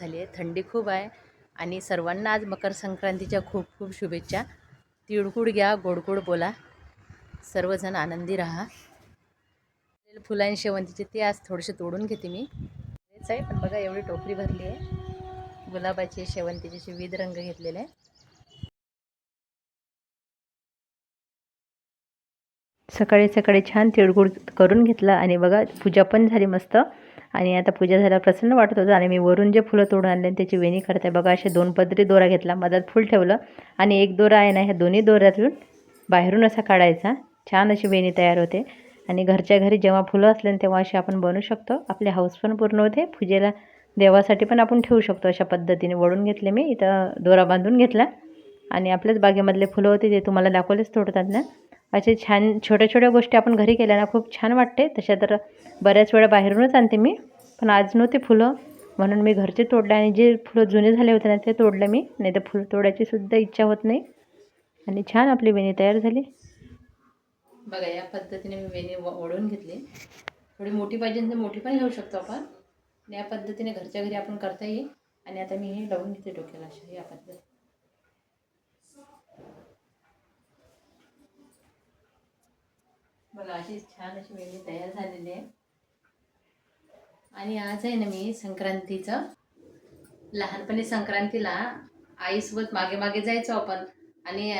झाली आहे. थंडी खूप आहे. आणि सर्वांना आज मकर संक्रांतीच्या खूप खूप शुभेच्छा. तिळगुळ घ्या गोडगोड बोला. सर्वजण आनंदी राहा. फुलं आणि शेवंतीचे ते आज थोडेसे तोडून घेते मी. तेच आहे पण बघा एवढी टोकरी भरली आहे. गुलाबाचे शेवंतीचे असे विविध रंग घेतलेले आहे सकाळी सकाळी छान तिळगुळ करून घेतला आणि बघा पूजा पण झाली मस्त. आणि आता पूजा झाल्यावर प्रसन्न वाटत होतं आणि मी वरून जे फुलं तोडून आणले त्याची वेणी करते बघा असे दोन पदरी दोरा घेतला मधात फुल ठेवलं आणि एक दोरा आहे ना ह्या दोन्ही दोऱ्यातून बाहेरून असा काढायचा. छान अशी वेणी तयार होते. आणि घरच्या घरी जेव्हा फुलं असले तेव्हा अशी आपण बनवू शकतो. आपले हाऊस पण पूर्ण होते. पूजेला देवासाठी पण आपण ठेवू शकतो अशा पद्धतीने. वळून घेतले मी इथं दोरा बांधून घेतला. आणि आपल्याच बागेमधले फुलं होते ते तुम्हाला दाखवलेच तोडतात ना. असे छान छोट्या छोट्या गोष्टी आपण घरी केल्या ना खूप छान वाटते. तशा तर बऱ्याच वेळा बाहेरूनच आणते मी. पण आज नव्हते फुलं. म्हणून मी घरचे तोडले आणि जे फुलं जुने झाले होते ना ते तोडले मी. नाही तर फुलं तोडायची सुद्धा इच्छा होत नाही. आणि छान आपली वेणी तयार झाली. बघा या पद्धतीने मी वेणी ओढून घेतली. थोडी मोठी पाहिजे तर मोठी पण घेऊ शकतो आपण. या पद्धतीने घरच्या घरी आपण करता येईल. आणि आता मी हे लावून घेते डोक्याला अशा या पद्धती बघा अशी छान अशी वेगळी तयार झालेली आहे. आणि आज आहे ना मी संक्रांतीचं. लहानपणी संक्रांतीला आईसोबत मागे मागे जायचो आपण. आणि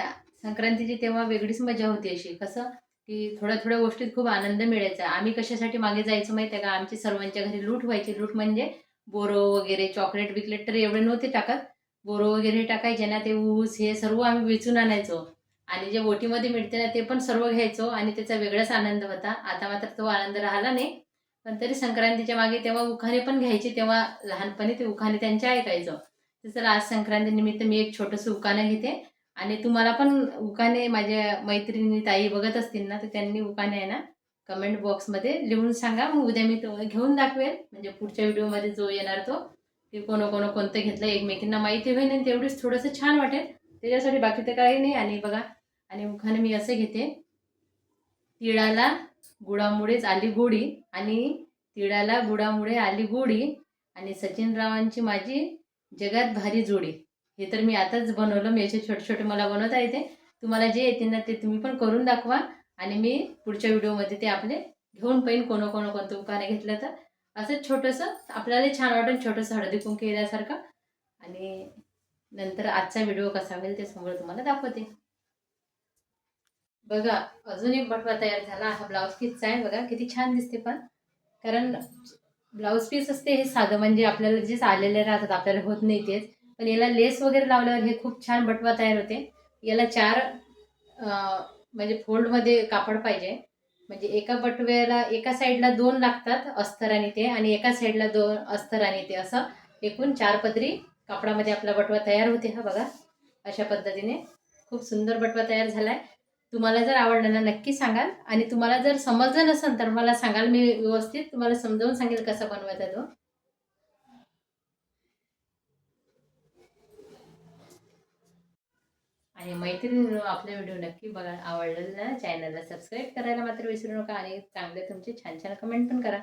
संक्रांतीची तेव्हा वेगळीच मजा होती अशी. कसं की थोड्या थोड्या गोष्टीत खूप आनंद मिळायचा. आम्ही कशासाठी मागे जायचो माहिती आहे का? आमची सर्वांच्या घरी लूट व्हायची. लूट म्हणजे बोरो वगैरे चॉकलेट बिकलेट तर एवढे नव्हते टाकत. बोरो वगैरे टाकायचे ना ते ऊस हे सर्व आम्ही वेचून आणायचो. आणि जे ओटीमध्ये मिळते ना ते पण सर्व घ्यायचो आणि त्याचा वेगळाच आनंद होता. आता मात्र तो आनंद राहिला नाही. पण तरी संक्रांतीच्या मागे तेव्हा उखाणे पण घ्यायचे तेव्हा लहानपणी ते उखाणे त्यांचे ऐकायचं. तर चला आज संक्रांतीनिमित्त मी एक छोटंसं उखाणं घेते. आणि तुम्हाला पण उखाणे माझ्या मैत्रिणी ताई बघत असतील ना तर त्यांनी उखाणे आहे ना कमेंट बॉक्समध्ये लिहून सांगा. मग उद्या मी तो घेऊन दाखवेल. म्हणजे पुढच्या व्हिडिओमध्ये जो येणार तो की कोण कोण कोणतं घेतलं एकमेकींना माहिती होईल आणि तेवढीच थोडंसं छान वाटेल. त्याच्यासाठी बाकी तर काही नाही. आणि बघा आणि मुखाने मी असे घेते. तिळाला गुळामुळेच आली गोडी आणि तिळाला गुळामुळे आली गोडी आणि सचिनरावांची माझी जगात भारी जोडी. हे तर मी आताच बनवलं. मी याचे छोटे छोटे मला बनवता येते. तुम्हाला जे येते ना ते तुम्ही पण करून दाखवा आणि मी पुढच्या व्हिडिओमध्ये ते आपले घेऊन पाहिन. कोण कोण कोणतं उखाणे घेतलं तर. असंच छोटंसं आपल्याला छान वाटेल छोटंसं हळदी कुंकू केल्यासारखं. आणि नंतर आजचा व्हिडिओ कसा होईल ते समोर तुम्हाला दाखवते. बघा अजून एक बटवा तयार झाला हा ब्लाऊज पीसचा आहे बघा किती छान दिसते पण. कारण ब्लाऊज पीस असते हे साधं म्हणजे आपल्याला जे आलेले राहतात आपल्याला होत नाही तेच. पण याला लेस वगैरे लावल्यावर हे खूप छान बटवा तयार होते. याला चार म्हणजे फोल्डमध्ये कापड पाहिजे. म्हणजे एका बटव्याला एका साईडला दोन लागतात अस्तर आणि ते आणि एका साईडला दोन अस्तर आणि ते. असं एकूण चार पदरी कापडामध्ये आपला बटवा तयार होते हा बघा. अशा पद्धतीने खूप सुंदर बटवा तयार झाला आहे तुम्हाला जर आवडलं ना नक्की सांगाल. आणि तुम्हाला जर समजलं नसेल तर मला सांगाल. मी व्यवस्थित तुम्हाला समजावून सांगेल कसा बनवायचा तो. आणि मैत्रिणी आपला व्हिडिओ नक्की बघा. आवडलेला चॅनलला सबस्क्राईब करायला मात्र विसरू नका. आणि चांगले तुमचे छान छान कमेंट पण करा.